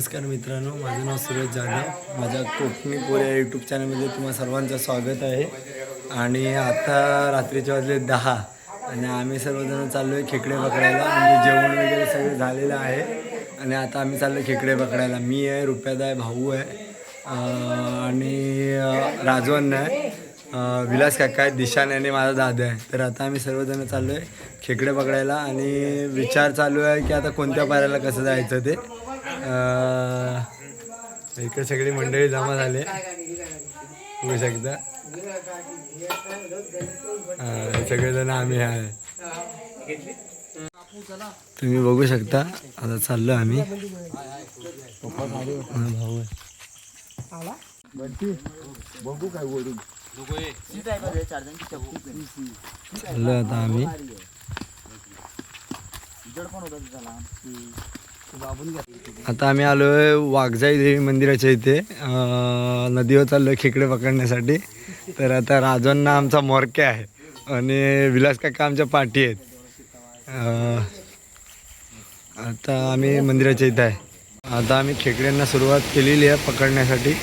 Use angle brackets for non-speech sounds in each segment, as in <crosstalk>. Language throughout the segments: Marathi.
नमस्कार मित्रांनो माझं नाव सुरेश जाधव. माझ्या कोकणी पोऱ्या यूट्यूब चॅनलमध्ये तुम्हा सर्वांचं स्वागत आहे. आणि आता रात्रीचे वाजले दहा आणि आम्ही सर्वजण चाललो आहे खेकडे पकडायला. म्हणजे जेवण वगैरे सगळं झालेलं आहे. आणि आता आम्ही चाललो खेकडे पकडायला. मी आहे रुपयादा आहे भाऊ आहे आणि अं, राजवन आहे विलास काका आहे दिशान आणि माझा दादा आहे. तर आता आम्ही सर्वजण चाललो आहे खेकडे पकडायला. आणि विचार चालू आहे की आता कोणत्या पाऱ्याला कसं जायचं ते. इकडे सगळी मंडळी जमा झाले. होऊ शकता. सगळेजण आम्ही आहे. तुम्ही बघू शकता आता चाललो आम्ही. बघू काय आहे. चाललो आता आम्ही. आता आम्ही आलो आहे वाघजाई देवी मंदिराच्या इथे. नदीवर चाललो खेकडे पकडण्यासाठी. तर आता राजांना आमचा मोरक्या आहे आणि विलास काका आमच्या पाठी आहेत. आता आम्ही मंदिराच्या इथं आहे. आता आम्ही खेकड्यांना सुरुवात केलेली आहे पकडण्यासाठी. अं,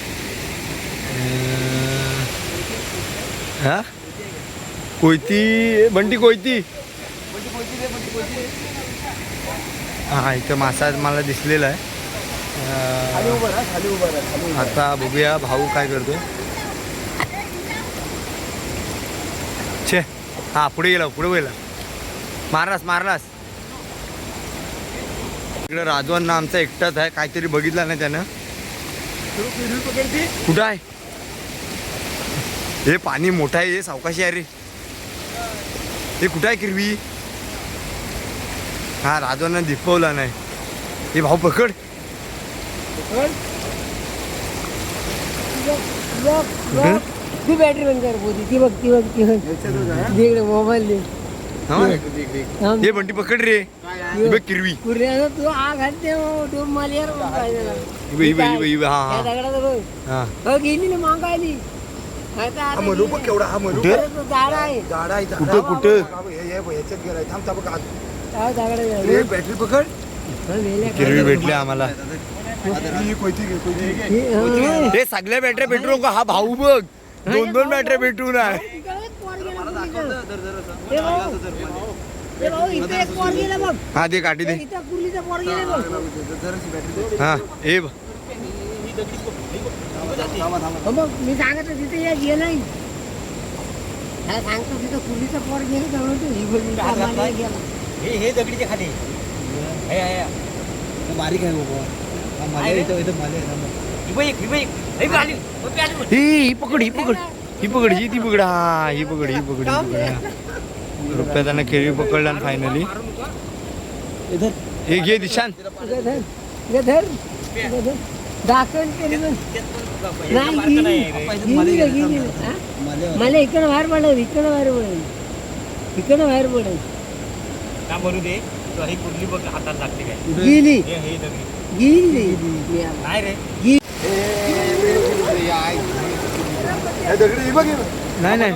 हा? कोयती बंटी कोयती? हा इथं मासा मला दिसलेला आहे. आता बघूया भाऊ काय करतोय. छे हा पुढे गेला पुढे गेला. मारलास मारलास. इकडे राजवांना आमचा एकटाच आहे काहीतरी बघितलं नाही त्यानं. कुठं आहे? हे पाणी मोठं आहे हे सावकाशी आहे रे. हे कुठं आहे किरवी? हा राजवांना दिपवला नाही हे भाऊ पकड हं? ती बॅटरी बंद कर ती बघ ती बघ ती बघ तिकडे मोबाईल दे हा? हे बंटी पकड रे हे बघ किरवी तू आग घालते हो, तो मला यार मग पाहिजे ना. इबे, इबे, इबे, इबे, हा, त्या हा. दगडाचं बघ हा हो गेली ना मागायली आता आता मलू गेली. पण केवढा हा मलू झाड आहे झाड आहे कुठं कुठं हे हे ह्याच्यात गेलाय थांब थांब बॅटरी पकड। किरवी भेटली आम्हाला। ही। सगळ्या बॅटऱ्या भेटू नको हा भाऊ बघ दोन दोन बॅटऱ्या भेटू कुर्लीचं. हे भाऊ. भाऊ, इथं एक पोर गेला बघ. ते काठी दे. हा हे मी सांगत तिथे या गे नाही. हा सांगतो तिथं कुर्लीचं पोर गेलं म्हणतो ही गेला. हे हे दगडीचे खाली. हे हे बारीक आहे बाबा. हा, मला इथं इथं मला हे हे आली. ही ही पकड ही पकड. ही पकड ही ती पकड. हा ही पकड ही पकड ही पकड. रुपया त्यांना किरवी पकडला फायनली हे घे दिशान? मला इकडं बाहेर पडेल इकडं बाहेर पडेल इकडं बाहेर पडेल का म्हणू दे तो ही कुठली बघ हातात लागते काय. गेली? हे हे दगडी. गेली? रे. नाही रे. हे दगडी ही बघ ही. नाही नाही.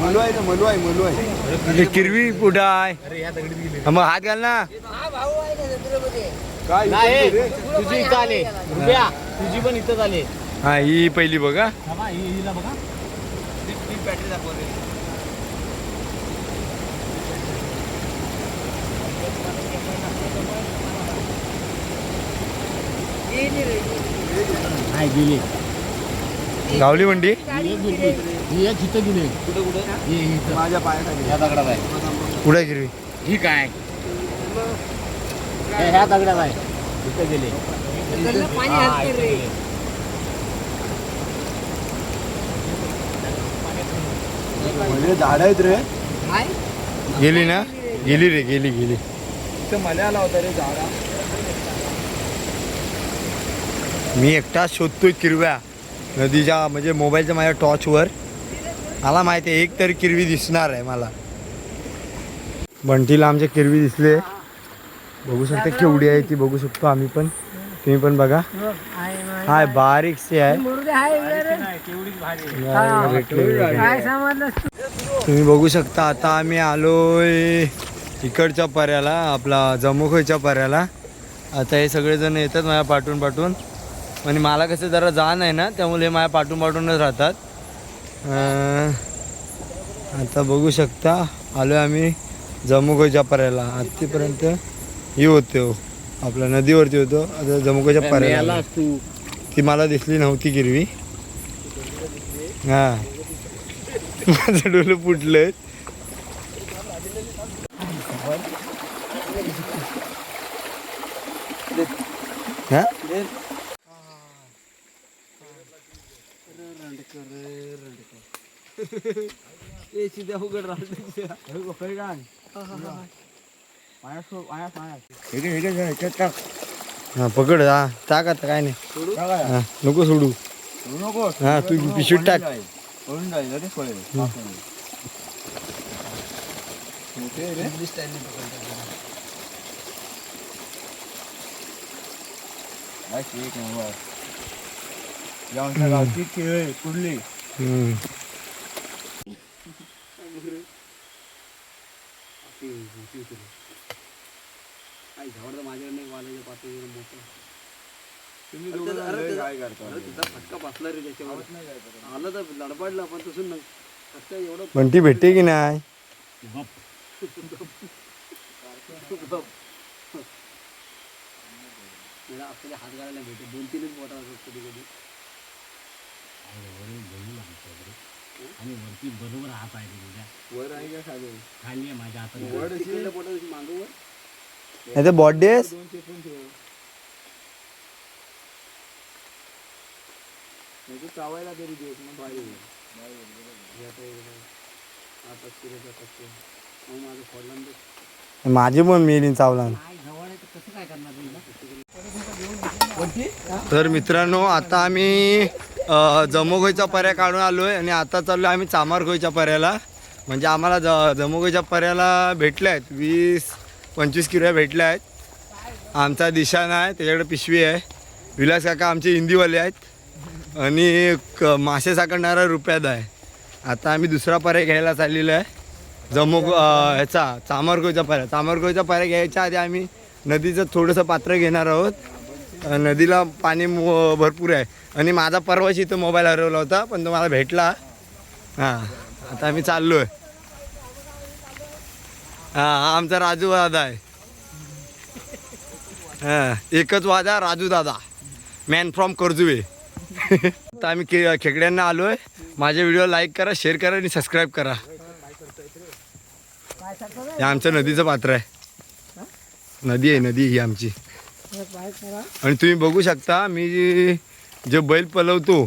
मलू आहे ना मलू आहे मलू आहे किरवी कुठं आहे? मग हात घाल ना हा भाऊ आहे ना. जत्रेमध्ये. काय नाही इथं रे? तुझी इथं आले. रुपया तुझी पण इथंच आले. हा ही पहिली बघा. ही हिला बघा. बॅटरी दाखव नाही गेली. गावली मंडी ही एक इथं गेली. कुठं कुठं हे इथं. माझ्या पायाखाली ह्या दगडात आहे. कुठं आहे किरवी ही काय? हे ह्या दगडात आहे. इथं गेले. म्हणजे झाड आहेत रे. गेली ना? गेली रे गेली गेली. इथं मला आला होता रे झाडा. मी एकटाच शोधतोय किरव्या. नदीच्या म्हणजे मोबाईलच्या माझ्या टॉर्चवर मला माहिती आहे एक तरी किरवी दिसणार आहे मला. बंटीला आमच्या किरवी दिसले. बघू शकता केवढी आहे ती बघू शकतो आम्ही पण. तुम्ही पण बघा. हाय बारीकशी आहे. तुम्ही बघू शकता आता आम्ही आलोय इकडच्या पर्याला आपला जमुखोच्या पर्याला. आता हे सगळेजण येतात मला पाठवून पाठवून आणि मला कसं जरा जाण आहे ना त्यामुळे हे माझ्या पाठून पाठूनच राहतात. अं, आता बघू शकता आलो आम्ही जम्मूगोच्या पर्याला. आत्तीपर्यंत ही होतो आपल्या नदीवरती होतो. आता जम्मूगोच्या पर्याला. ती. मला दिसली नव्हती गिरवी हा. <laughs> माझं डोलं फुटलं हा पकड हा. टाक आता काय नाही. हा, नको सोडू. नको. हा तू पिशवीत टाक. एक नंबर. या आमच्या गावची खेळ आहे, कुठली हम्म. तुम्ही दोघं जण लय काय करता फटका बसला रे त्याच्यावर आलं तर लडबडलं पण तसं नाही फटका एवढं बंटी भेटते की नाही? मला आपल्याला हात घालायला भेटते. दोन तीनच बोटा असतात कधी कधी आणि वरती बरोबर हात आहे तुझ्या वर आहे का खाली? खाली आहे माझ्या हातात वर मागं वर? नाही तर बॉडेस दोन चेपून ठेव चावायला तरी देत ना बाहेर. आता सुरेचा टक्के मग माझं ते. माझी पण मेली चावला. तर मित्रांनो आता आम्ही जमोगोईचा पर्याय काढून आलो आहे आणि आता चाललो आम्ही चामारगोईच्या पर्याला म्हणजे आम्हाला ज जमोगोईच्या पर्याला भेटल्या आहेत वीस पंचवीस किलो भेटल्या आहेत. आमचा दिशा नाही त्याच्याकडे पिशवी आहे. विलास काका आमचे हिंदीवाले आहेत. आणि क मासे साकडणारा रुपयात आहे. आता आम्ही दुसरा पर्याय घ्यायला चाललेलो आहे. जमू ह्याचा चामरगोईचा पर्याय चामरगोईचा पर्याय घ्यायच्या आधी आम्ही नदीचं थोडंसं पात्र घेणार आहोत. नदीला पाणी भरपूर आहे. आणि माझा परवाच इथं मोबाईल हरवला होता पण तो मला भेटला. हां आता आम्ही चाललो आहे हां हा आमचा राजू दादा आहे. हां एकच वादा राजू दादा. Man from कर्जुवे. <laughs> तर आम्ही के खेकड्यांना आलो आहे माझे व्हिडिओ लाईक करा शेअर करा आणि सबस्क्राईब करा. हे आमचं नदीचं पात्र आहे. नदी आहे नदी ही आमची. आणि तुम्ही बघू शकता मी जे- बैल पलवतो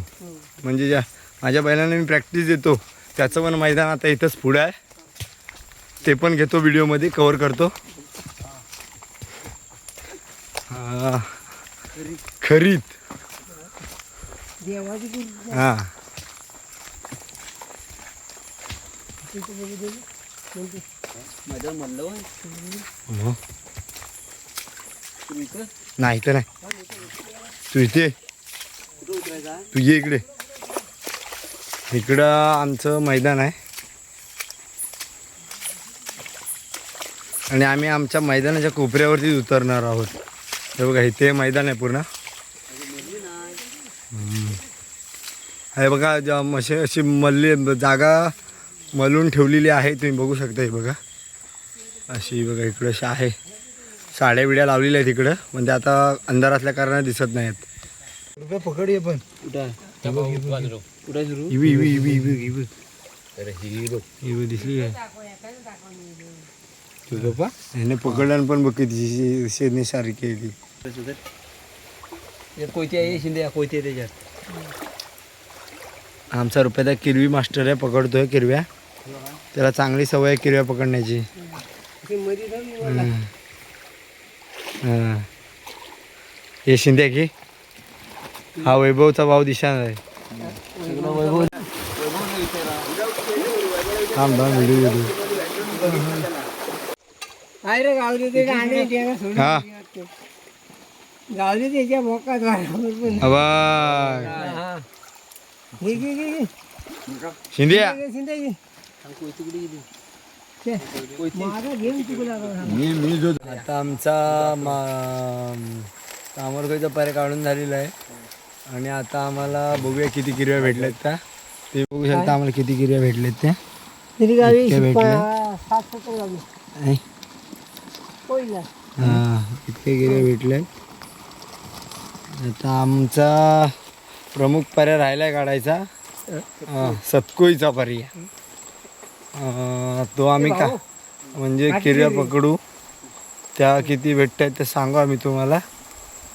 म्हणजे ज्या माझ्या बैलांना मी प्रॅक्टिस देतो त्याचं पण मैदान आता इथंच पुढं आहे. ते पण घेतो व्हिडिओमध्ये कवर करतो. खरीत हां. Thank हां. म्हणलं नाही तर नाही. तू इथे तू ये इकडे. इकडं आमचं मैदान आहे. आणि आम्ही आमच्या मैदानाच्या कोपऱ्यावरतीच उतरणार आहोत. हे बघा इथे मैदान आहे पूर्ण. हे. बघा मशे अशी मल्ली जागा मलून ठेवलेली आहे तुम्ही बघू शकता हे बघा. अशी बघा इकडं अशी आहे. साड्या बिड्या लावलेल्या आहेत इकडं पण ते आता अंधार असल्या कारणाने दिसत नाहीत. रुपये पकड ये पण. इवी इवी इवी इवी इवी. इवी दिसली ह्याने पकडल्यानं पण बघ किती शेदनी सारखी आहे ती कोयती आहे शिंदे कोयती आहे त्याच्यात. आमचा रुपयाचा किरवी मास्टर आहे पकडतोय किरव्या. त्याला चांगली सवय किरव्या पकडण्याची. हा. हे. शिंदे की? हा वैभवचा भाऊ दिशान आहे. थांब थांब व्हिडिओ हा. गावली त्याच्या शिंदे मी मी जो आता आमचा मा तामरकोईचा पर्याय काढून झालेला आहे. आणि आता आम्हाला बघूया किती किरव्या भेटल्यात त्या. ते बघू शकता आम्हाला किती किरव्या भेटल्यात त्या. तरी गावी इतके भेटले? पा- सात सत्तर गावी. ऐ. पहिला हा इतके गिरे भेटले आता आमचा प्रमुख पर्याय राहिलाय काढायचा. सतकोईचा पर्याय. तो आम्ही का म्हणजे किर्या पकडू. त्या किती भेटतात ते सांगू आम्ही तुम्हाला.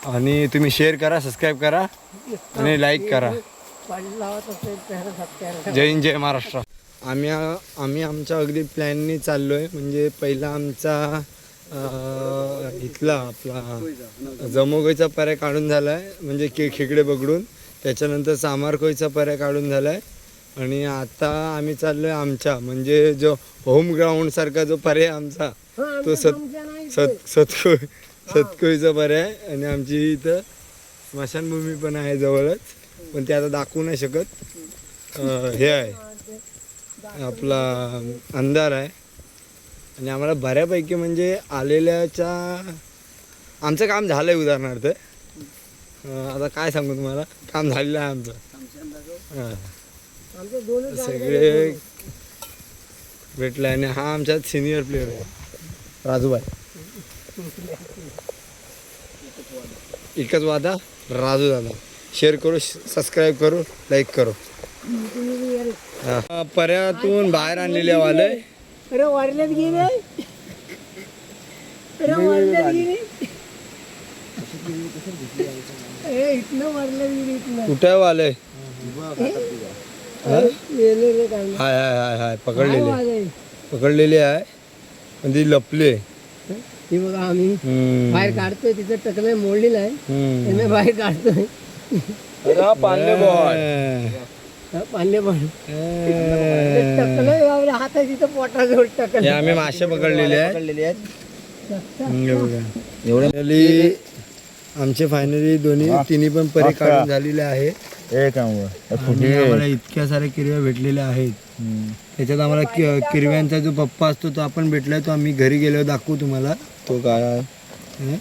आणि तुम्ही शेअर करा सबस्क्राईब करा आणि लाईक करा. जय हिंद जय महाराष्ट्र. आम्ही आम्ही आमच्या अगदी प्लॅननी चाललो आहे म्हणजे पहिला आमचा इथला आपला जमोगोईचा पर्याय काढून झाला आहे म्हणजे के खेकडे पकडून त्याच्यानंतर सामारकोईचा पर्याय काढून झाला आहे आणि आता आम्ही चाललो आहे आमच्या म्हणजे जो होम ग्राउंडसारखा जो पर्याय आमचा तो सत सत सतकोई सतकोईचा पर्याय आणि आमची इथं स्मशानभूमी पण आहे जवळच पण ते आता दाखवू नाही शकत. हे आहे. आपला अंधार आहे. आणि आम्हाला बऱ्यापैकी म्हणजे आलेल्याच्या आमचं काम झालं आहे उदाहरणार्थ आता काय सांगू तुम्हाला? काम झालेलं आहे आमचं. हां. सगळे भेटलं आणि हा आमचा सिनियर प्लेअर आहे. राजूबाई. एकच वादा राजू दादा. शेअर करू सबस्क्राईब करू लाईक करू. हा. पर्यातून बाहेर आणलेले वाले अरे वारल्यात गेले. अरे वारल्यात गेले. इथनं वारल्यात गेले इथनं. कुठे वाले हाय हाय हाय हाय पकडलेले. पकडलेले आहे. पण ती लपले हे? बघा आम्ही. बाहेर काढतोय तिथं टकलं मोडलेलं आहे. बाहेर काढतोय. हा. हा, पाण्या पण हे टकलं हातात तिथं पोटाजवळ टकल आम्ही मासे पकडलेले आहे पकडलेले आहेत. आमचे फायनली दोन्ही तिन्ही पण परी काढून झालेले आहे एक आणि आम्हाला इतक्या साऱ्या किरव्या भेटलेल्या आहेत. त्याच्यात आम्हाला कि- किरव्यांचा जो पप्पा असतो तो आपण भेटलाय तो आम्ही घरी गेल्यावर दाखवू तुम्हाला. तो काय हं?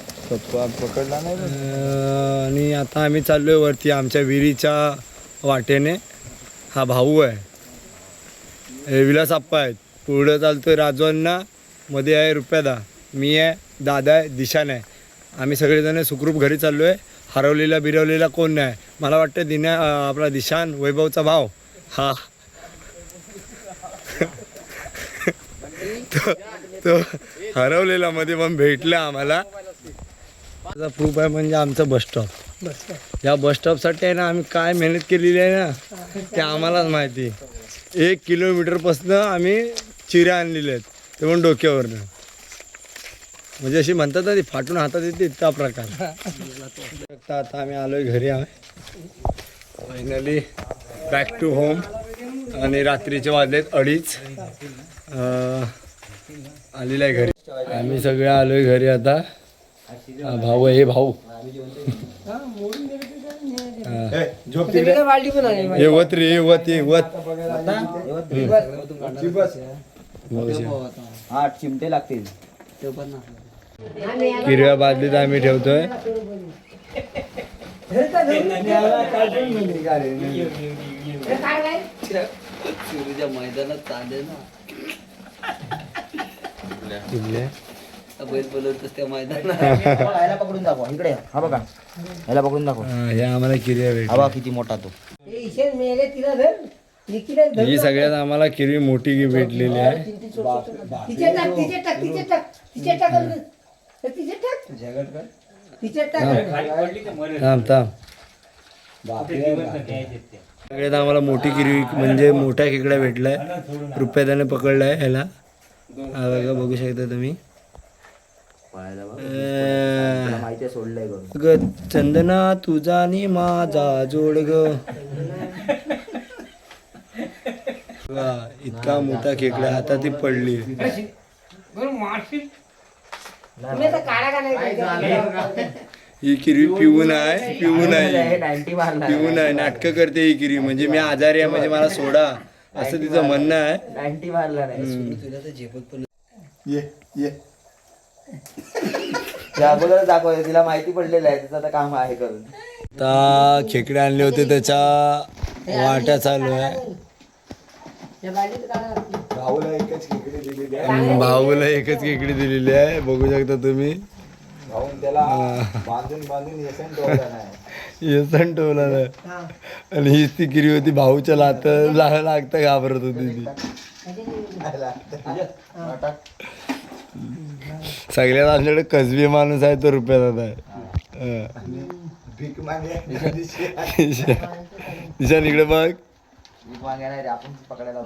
पकडला नाही अं, आणि आता आम्ही चाललोय वरती आमच्या विहिरीच्या वाटेने. हा भाऊ आहे. हे विलास आप्पा आहेत. पुढं चालतोय राजवांना मध्ये आहे रुपयादा. मी आहे दादा आहे दिशान आहे. आम्ही सगळेजण सुखरूप घरी चाललो आहे हरवलेला बिरवलेला कोण नाही. मला वाटतं दिना आपला दिशान वैभवचा भाव. हा. तो तो हरवलेला मध्ये पण भेटला आम्हाला. माझा प्रूफ आहे म्हणजे आमचं बस स्टॉप या बस स्टॉपसाठी आहे ना आम्ही काय मेहनत केलेली आहे ना ते आम्हालाच माहिती एक किलोमीटरपासनं आम्ही चिऱ्या आणलेल्या आहेत. ते पण डोक्यावरनं. म्हणजे अशी म्हणतात ना ती फाटून हातात येते इतका प्रकार. आता आता आम्ही आलोय घरी आहे फायनली बॅक टू होम आणि रात्रीचे वाजलेत अडीच. आलेलं आहे घरी. आम्ही सगळे आलोय घरी आता. हा, भाऊ आहे हे भाऊ. हे. वत रे हे वत हे आठ चिमटे लागतील. किरव्या बादलीत आम्ही ठेवतोय. मैदानात चालले ना. किल्ले बैल बोलवतोस त्या मैदानात. <laughs> पकडून दाखवा इकडे हा बघा. ह्याला पकडून दाखवा. हा, हे आम्हाला किरव्या हा भेटल्या बघा किती मोठा तो. हे सगळ्यात आम्हाला किरवी मोठी गी भेटलेली आहे. तिचे टाक. तिचे टाक. थांब थांब. सगळ्यात आम्हाला मोठी किरवी म्हणजे मोठ्या खेकड्या भेटलाय. रुपयाने पकडलाय ह्याला. हा बघा बघू शकता तुम्ही. ग चंदना तुझा आणि माझा जोड ग. वा, इतका मोठा खेकडा आता ती पडली का नाही <laughs> ही किरवी पिऊन आहे पिऊन आहे पिऊन आहे नाटकं करते ही किरवी म्हणजे मी आजारी आहे म्हणजे मला सोडा. असं तिचं म्हणणं आहे. अगोदर <laughs> दाखवते तिला माहिती पडलेलं आहे तिचं आता काम आहे करून. आता खेकडे आणले होते त्याच्या वाट्या चालू आहे त्या बाटलीत काढा आपली. भाऊला एकच खेकडी दिलेली आहे. भाऊला एकच खेकडी दिलेली आहे. बघू शकता तुम्ही. बांधून बांधून येसन ठेवला नाही. येसन ठेवला नाही. आणि हीच ती किरी होती भाऊच्या लात ला- लागता घाबरत होती ती. सगळ्यात आमच्याकडे कसबी माणूस आहे तो रुपयात आहे. हं. ईशान इकडे बघ. मागे नाही रे आपण पकडायला